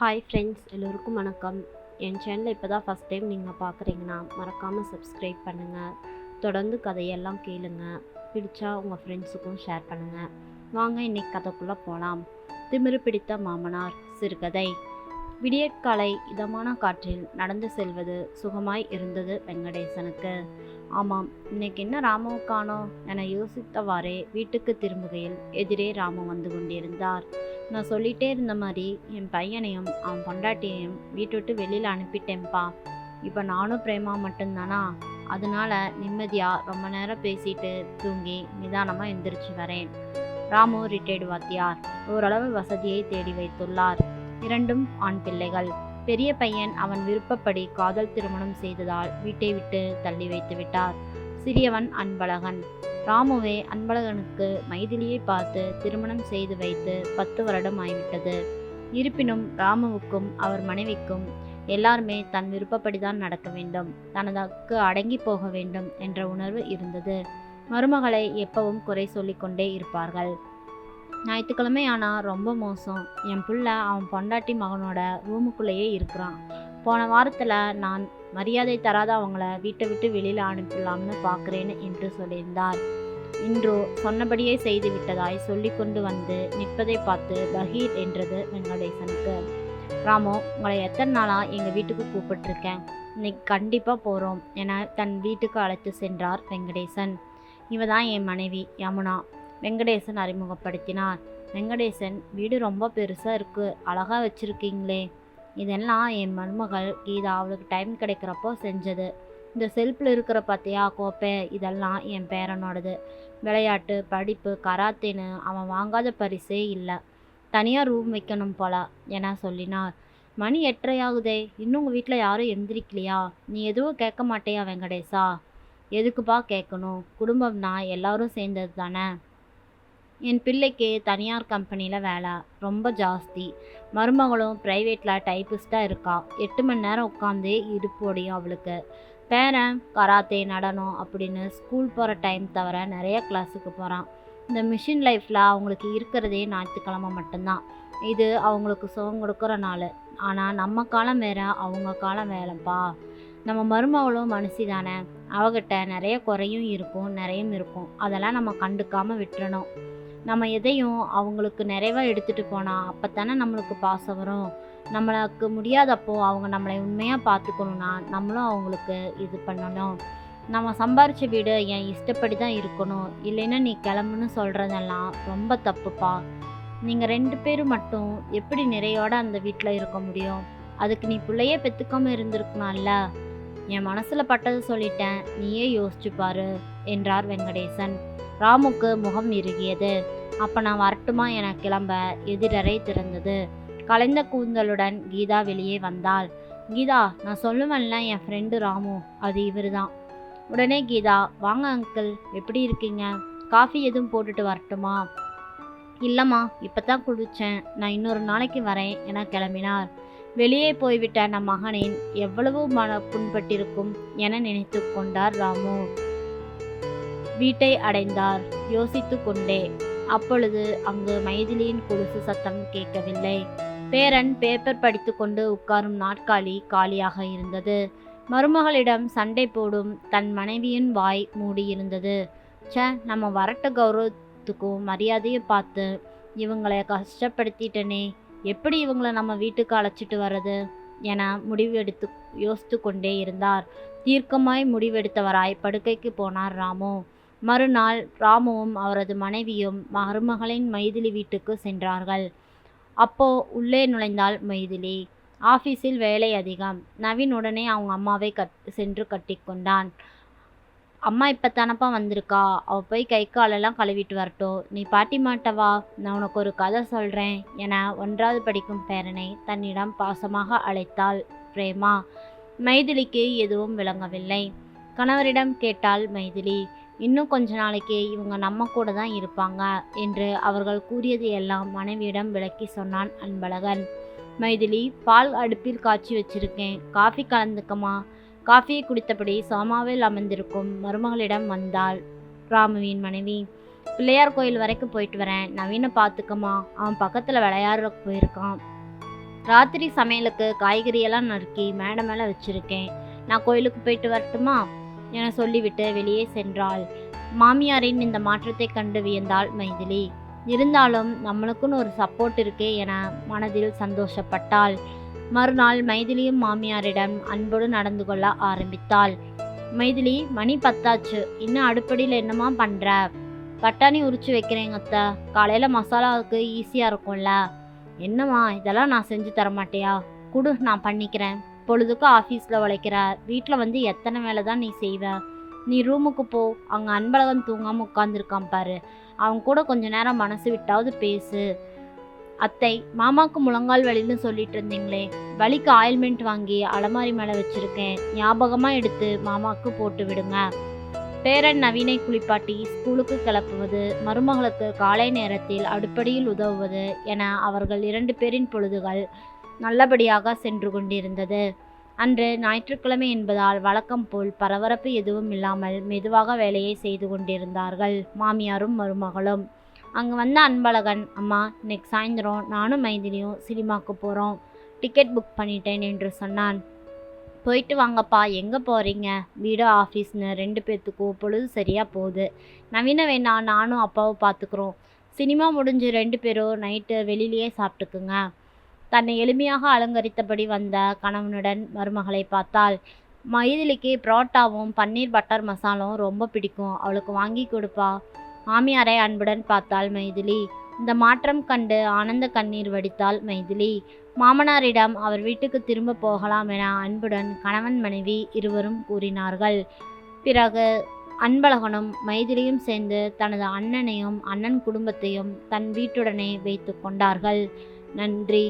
Hi friends எல்லோருக்கும் வணக்கம். என் சேனலை இப்போ தான் ஃபஸ்ட் டைம் நீங்கள் பார்க்குறீங்கன்னா மறக்காமல் சப்ஸ்கிரைப் பண்ணுங்கள் தொடர்ந்து கதையெல்லாம் கேளுங்க. பிடிச்சா உங்கள் ஃப்ரெண்ட்ஸுக்கும் ஷேர் பண்ணுங்கள் வாங்க இன்றைக்கி கதைக்குள்ளே போகலாம் திமிரு பிடித்த மாமனார் சிறுகதை. விடியற்காலை இதமான காற்றில் நடந்து செல்வது சுகமாய் இருந்தது வெங்கடேசனுக்கு. ஆமாம் இன்னைக்கு என்ன ராமுவை என யோசித்தவாறே வீட்டுக்கு திரும்புகையில் எதிரே ராமு வந்து கொண்டிருந்தார். நான் சொல்லிட்டே இருந்த மாதிரி என் பையனையும் அவன் பொண்டாட்டியையும் வீட்டு விட்டு வெளியில் அனுப்பிட்டேன்ப்பா. இப்போ நானும் பிரேமா மட்டும்தானா? அதனால நிம்மதியாக ரொம்ப நேரம் பேசிட்டு தூங்கி நிதானமாக எந்திரிச்சு வரேன். ராமு ரிட்டையர்டு வாத்தியார். ஓரளவு வசதியை தேடி வைத்துள்ளார். இரண்டும் ஆண் பிள்ளைகள். பெரிய பையன் அவன் விருப்பப்படி காதல் திருமணம் செய்ததால் வீட்டை விட்டு தள்ளி வைத்து விட்டார். சிறியவன் அன்பழகன். ராமுவே அன்பழகனுக்கு மைதிலியை பார்த்து திருமணம் செய்து வைத்து பத்து வருடம் ஆகிவிட்டது இருப்பினும் ராமுவுக்கும் அவர் மனைவிக்கும் எல்லாருமே தன் விருப்பப்படிதான் நடக்க வேண்டும். தனதுக்கு அடங்கி போக வேண்டும் என்ற உணர்வு இருந்தது. மருமகளை எப்பவும் குறை சொல்லிக்கொண்டே இருப்பார்கள். ஞாயிற்றுக்கிழமை ஆனால் ரொம்ப மோசம். என் புள்ள அவன் பொண்டாட்டி மகனோட ரூமுக்குள்ளேயே இருக்கிறான். போன வாரத்தில் நான் மரியாதை தராத அவங்கள வீட்டை விட்டு வெளியில் அனுப்பலாம்னு பார்க்குறேன்னு என்று சொல்லியிருந்தார். இன்றோ சொன்னபடியே செய்து விட்டதாய் சொல்லி கொண்டு வந்து நிற்பதை பார்த்து பகீர் என்றது வெங்கடேசனுக்கு ராமோ உங்களை எத்தனை நாளாக எங்கள் வீட்டுக்கு கூப்பிட்டுருக்கேன். இன்னைக்கு கண்டிப்பாக போகிறோம் என தன் வீட்டுக்கு அழைத்து சென்றார் வெங்கடேசன். இவ தான் என் மனைவி யமுனா. வெங்கடேசன் அறிமுகப்படுத்தினார். வெங்கடேசன் வீடு ரொம்ப பெருசாக இருக்குது அழகாக வச்சுருக்கீங்களே. இதெல்லாம் என் மருமகள் கீதா அவளுக்கு டைம் கிடைக்கிறப்போ செஞ்சது. இந்த செல்ஃபில் இருக்கிற பார்த்தியா கோப்பை இதெல்லாம் என் பேரனோடது. விளையாட்டு படிப்பு கராத்தேன்னு அவன் வாங்காத பரிசே இல்லை. தனியாக ரூம் வைக்கணும் போல என சொல்லினார் மணி எட்டரையாகுதே இன்னும் உங்கள் வீட்டில் யாரும் எந்திரிக்கலையா? நீ எதுவும் கேட்க மாட்டேயா வெங்கடேஷா எதுக்குப்பா கேட்கணும்? குடும்பம்னா எல்லாரும் சேர்ந்தது தானே என் பிள்ளைக்கு தனியார் கம்பெனியில் வேலை ரொம்ப ஜாஸ்தி. மருமகளும் ப்ரைவேட்டில் டைப்பிஸ்ட்டாக இருக்கா. எட்டு மணி நேரம் உட்காந்து இடுப்பு ஒடியும் அவளுக்கு. பேரன் கராத்தே நடனம் அப்படின்னு ஸ்கூல் போகிற டைம் தவிர நிறைய கிளாஸுக்கு போகிறான் இந்த மிஷின் லைஃப்பில் அவங்களுக்கு இருக்கிறதே ஞாயிற்றுக்கிழமை மட்டும்தான். இது அவங்களுக்கு சுகம் கொடுக்குற நாள். ஆனால் நம்ம காலம் வேற அவங்க காலம் வேலைப்பா. நம்ம மருமகளும் மனுஷி தானே அவகிட்ட நிறைய குறையும் இருக்கும் நிறையும் இருக்கும். அதெல்லாம் நம்ம கண்டுக்காமல் விட்டுறணும். நம்ம எதையும் அவங்களுக்கு நிறைவாக எடுத்துகிட்டு போனால் அப்போ தானே நம்மளுக்கு பாசம் வரும். நம்மளுக்கு முடியாதப்போ அவங்க நம்மளை உண்மையாக பார்த்துக்கணுன்னா நம்மளும் அவங்களுக்கு இது பண்ணணும். நம்ம சம்பாரித்த வீடு என் இஷ்டப்படி தான் இருக்கணும். இல்லைன்னா நீ கிளம்புன்னு சொல்கிறதெல்லாம் ரொம்ப தப்புப்பா. நீங்கள் ரெண்டு பேரும் மட்டும் எப்படி நிறையோட அந்த வீட்டில் இருக்க முடியும்? அதுக்கு நீ பிள்ளையே பெற்றுக்காம இருந்திருக்கணும்ல. என் மனசில் பட்டதை சொல்லிட்டேன். நீயே யோசிச்சு பாரு என்றார் வெங்கடேசன். ராமுக்கு முகம் இறுகியது. அப்போ நான் வரட்டுமா என கிளம்ப எதிரறை திறந்தது. கலைந்த கூந்தலுடன் கீதா வெளியே வந்தாள். கீதா நான் சொல்லுவேன்ல என் ஃப்ரெண்டு ராமு. அது இவர் தான் உடனே கீதா வாங்க அங்கிள் எப்படி இருக்கீங்க? காஃபி எதுவும் போட்டுட்டு வரட்டுமா இல்லைம்மா இப்போ தான் குடித்தேன் நான் இன்னொரு நாளைக்கு வரேன் என கிளம்பினார். வெளியே போய்விட்ட நம் மகனின் எவ்வளவு மன புண்பட்டிருக்கும் என நினைத்து கொண்டார் ராமு. வீட்டை அடைந்தார். யோசித்து கொண்டே. அப்பொழுது அங்கு மைதிலியின் கொலுசு சத்தம் கேட்கவில்லை. பேரன் பேப்பர் படித்து கொண்டு உட்காரும் நாட்காலி காலியாக இருந்தது. மருமகளிடம் சண்டை போடும் தன் மனைவியின் வாய் மூடியிருந்தது. ச நம்ம வரட்ட கௌரவத்துக்கும் மரியாதையும் பார்த்து இவங்களை கஷ்டப்படுத்திட்டனே. எப்படி இவங்களை நம்ம வீட்டுக்கு அழைச்சிட்டு வர்றது? என முடிவெடுத்து யோசித்து கொண்டே இருந்தார். தீர்க்கமாய் முடிவெடுத்தவராய் படுக்கைக்கு போனார் ராமு. மறுநாள் ராமுவும் அவரது மனைவியும் மருமகளின் மைதிலி வீட்டுக்கு சென்றார்கள். அப்போ உள்ளே நுழைந்தாள் மைதிலி. ஆஃபீஸில் வேலை அதிகம். நவீன் உடனே அவங்க அம்மாவை கட் சென்று கட்டிக்கொண்டான் அம்மா இப்போ தானப்பா வந்திருக்கா? அவள் போய் கை காலெல்லாம் கழுவிட்டு வரட்டும். நீ பாட்டி மாட்டவா நான் உனக்கு ஒரு கதை சொல்கிறேன் என ஒன்றாவது படிக்கும் பேரனை தன்னிடம் பாசமாக அழைத்தாள் பிரேமா. மைதிலிக்கு எதுவும் விளங்கவில்லை. கணவரிடம் கேட்டாள் மைதிலி இன்னும் கொஞ்ச நாளைக்கு இவங்க நம்ம கூட தான் இருப்பாங்க என்று அவர்கள் கூறியது எல்லாம் மனைவியிடம் விளக்கி சொன்னான் அன்பழகன். மைதிலி பால் அடுப்பில் காய்ச்சி வச்சிருக்கேன். காஃபி கலந்துக்கமா காஃபியை குடித்தபடி சோமாவில் அமர்ந்திருக்கும் மருமகளிடம் வந்தாள் ராமுவின் மனைவி. பிள்ளையார் கோயில் வரைக்கும் போயிட்டு வரேன். நவீனை பார்த்துக்கமா அவன் பக்கத்தில் விளையாடுற போயிருக்கான். ராத்திரி சமையலுக்கு காய்கறியெல்லாம் நறுக்கி மேடை மேலே வச்சுருக்கேன். நான் கோயிலுக்கு போயிட்டு வரட்டுமா? என சொல்லிவிட்டு வெளியே சென்றாள். மாமியாரின் இந்த மாற்றத்தை கண்டு வியந்தாள் மைதிலி. இருந்தாலும் நம்மளுக்குன்னு ஒரு சப்போர்ட் இருக்கே என மனதில் சந்தோஷப்பட்டாள். மறுநாள் மைதிலியும் மாமியாரிடம் அன்போடு நடந்து கொள்ள ஆரம்பித்தாள். மைதிலி மணி பத்தாச்சு. இன்னும் அடுப்படியில் என்னமா பண்ணுற பட்டாணி உரிச்சு வைக்கிறேங்க அத்தை. காலையில் மசாலாவுக்கு ஈஸியாக இருக்கும்ல. என்னம்மா இதெல்லாம் நான் செஞ்சு தர மாட்டியா குடு நான் பண்ணிக்கிறேன். பொழுதுக்கு ஆஃபீஸில் உழைக்கிற வீட்டில் வந்து எத்தனை வேலை தான் நீ செய்வ? நீ ரூமுக்கு போ. அங்கே அன்பழகன் தூங்காமல் உட்காந்துருக்கான் பாரு. அவன் கூட கொஞ்ச நேரம் மனசு விட்டாவது பேசு. அத்தை மாமாக்கு முழங்கால் வலின்னு சொல்லிட்டு இருந்தீங்களே. வலிக்கு ஆயில்மெண்ட் வாங்கி அலமாரி மேலே வச்சுருக்கேன். ஞாபகமாக எடுத்து மாமாக்கு போட்டு விடுங்க. பேரன் நவீனை குளிப்பாட்டி ஸ்கூலுக்கு கிளப்புவது மருமகளுக்கு காலை நேரத்தில் அடுப்படியில் உதவுவது என அவர்கள் இரண்டு பேரின் பொழுதுகள் நல்லபடியாக சென்று கொண்டிருந்தது. அன்று ஞாயிற்றுக்கிழமை என்பதால் வழக்கம் போல் பரபரப்பு எதுவும் இல்லாமல் மெதுவாக வேலையை செய்து கொண்டிருந்தார்கள். மாமியாரும் மருமகளும். அங்கே வந்த அன்பழகன் அம்மா இன்னைக்கு சாயந்தரம் நானும் மைதிலியும் சினிமாவுக்கு போகிறோம் டிக்கெட் புக் பண்ணிட்டேன் என்று சொன்னான். போயிட்டு வாங்கப்பா. எங்கே போகிறீங்க வீடு ஆஃபீஸ்னு ரெண்டு பேர்த்துக்கும் பொழுது சரியாக போகுது. நவீன வேணா நானும் அப்பாவும் பார்த்துக்குறோம் சினிமா முடிஞ்சு ரெண்டு பேரும் நைட்டு வெளியிலேயே சாப்பிட்டுக்குங்க. தன்னை எளிமையாக அலங்கரித்தபடி வந்த கணவனுடன் மருமகளை பார்த்தாள் மைதிலிக்கு புரோட்டாவும் பன்னீர் பட்டர் மசாலாவும் ரொம்ப பிடிக்கும் அவளுக்கு வாங்கி கொடுப்பா. மாமியாரை அன்புடன் பார்த்தாள் மைதிலி. இந்த மாற்றம் கண்டு ஆனந்த கண்ணீர் வடித்தாள் மைதிலி. மாமனாரிடம் அவர் வீட்டுக்கு திரும்ப போகலாம் என அன்புடன் கணவன் மனைவி இருவரும் கூறினார்கள். பிறகு அன்பழகனும் மைதிலியும் சேர்ந்து தனது அண்ணனையும் அண்ணன் குடும்பத்தையும் தன் வீட்டுடனே வைத்து கொண்டார்கள். நன்றி.